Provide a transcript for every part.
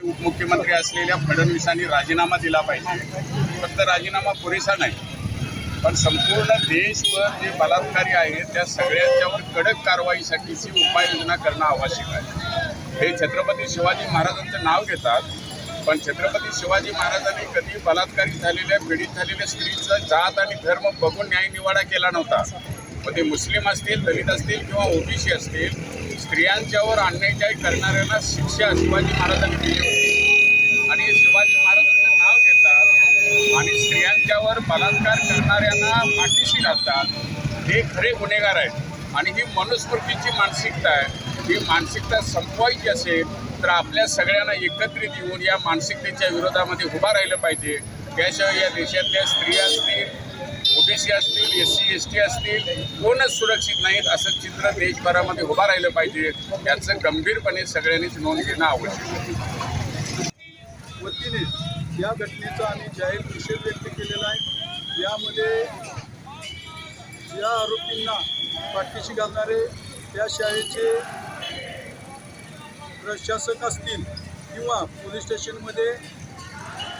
उपमुख्यमंत्री असलेल्या फडणवीसांनी राजीनामा दिला पाहिजे. फक्त राजीनामा पुरेसा नाही पण संपूर्ण देशभर जे बलात्कारी आहेत त्या सगळ्यांच्यावर कडक कारवाईसाठीची उपाययोजना करणं आवश्यक आहे. हे छत्रपती शिवाजी महाराजांचं नाव घेतात पण छत्रपती शिवाजी महाराजांनी कधी बलात्कारी झालेल्या पीडित झालेल्या स्त्रीचा जात आणि धर्म बघून न्याय निवाडा केला नव्हता. मग ते मुस्लिम असतील दलित असतील किंवा ओबीसी असतील स्त्रियांच्यावर अन्यायचाय करणाऱ्यांना शिक्षा शिवाजी महाराजांनी दिली होती. आणि शिवाजी महाराजांचं नाव घेतात आणि स्त्रियांच्यावर बलात्कार करणाऱ्यांना पाठीशी घालतात. हे खरे गुन्हेगार आहेत. आणि ही मनुस्मृतीची मानसिकता आहे. ही मानसिकता संपवायची असेल तर आपल्या सगळ्यांना एकत्रित येऊन या मानसिकतेच्या विरोधामध्ये उभा राहिलं पाहिजे. त्याशिवाय या देशातल्या स्त्रिया असतील ओबीसी असतील एस सी एस टी असतील कोणच सुरक्षित नाहीत असं चित्र देशभरामध्ये उभं राहिलं पाहिजे. याचं गंभीरपणे सगळ्यांनीच नोंद घेणं आवश्यक आहे. वतीने या घटनेचा आम्ही जाहीर निषेध व्यक्त केलेला आहे. यामध्ये या आरोपींना पाठीशी घालणारे त्या शाळेचे प्रशासक असतील किंवा पोलीस स्टेशनमध्ये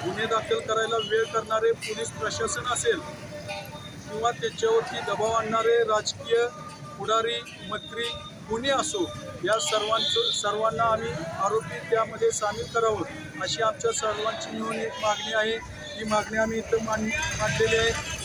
गुन्हे दाखल करायला वेळ करणारे पोलीस प्रशासन असेल किंवा त्याच्यावरती दबाव आणणारे राजकीय पुढारी मंत्री कोणी असो या सर्वांचं सर्वांना आम्ही आरोपी त्यामध्ये सामील करावं अशी आमच्या सर्वांची मिळून एक मागणी आहे. ही मागणी आम्ही इथं मान मांडलेली आहे.